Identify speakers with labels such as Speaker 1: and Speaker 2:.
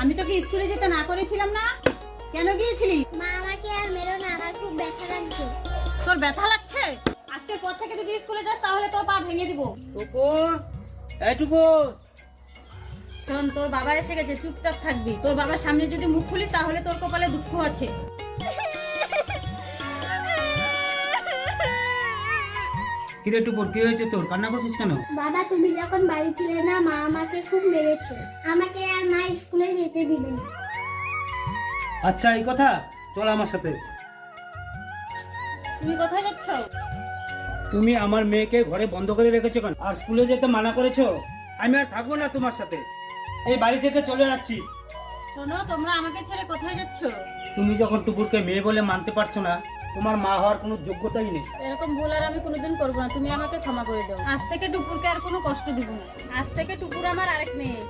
Speaker 1: আমি তোকে স্কুলে যেতে না করেছিলাম না? কেন গিয়েছিলি?
Speaker 2: মা আমাকে আর মেরো না আমার খুব ব্যথা লাগছে।
Speaker 1: তোর ব্যথা লাগছে? আজকের পর থেকে যদি স্কুলে যাস তাহলে তোর পা ভেঙে দিব।
Speaker 3: টুকু এইটুকু
Speaker 1: শোন তোর বাবা এসে গেছে চুপচাপ থাকবি। তোর বাবার সামনে যদি মুখ খুলিস তাহলে তোর কপালে দুঃখ আছে।
Speaker 3: কিরে টুকুর কি হয়েছে তোর? কান্না করছিস কেন?
Speaker 2: বাবা তুমি যখন বাড়ি ছিলে না মা আমাকে খুব মেরেছে। আমাকে আর মা
Speaker 3: আচ্ছা এই কথা চল আমার সাথে।
Speaker 1: তুমি কোথায় যাচ্ছ?
Speaker 3: তুমি আমার মেয়েকে ঘরে বন্ধ করে রেখেছো কেন? আর স্কুলে যেতে মানা করেছ? আমি আর থাকব না তোমার সাথে। এই বাড়ি থেকে চলে যাচ্ছি।
Speaker 1: শোনো তোমরা আমাকে ছেড়ে কোথায় যাচ্ছ?
Speaker 3: তুমি যখন টুকুরকে মেয়ে বলে মানতে পারছ না তোমার মা হওয়ার কোনো যোগ্যতাই নেই।
Speaker 1: এরকম ভুল আর আমি কোনোদিন করব না। তুমি আমাকে ক্ষমা করে দাও। আজ থেকে টুকুরকে আর কোনো কষ্ট দিব না। আজ থেকে টুকুর আমার আরেক মেয়ে।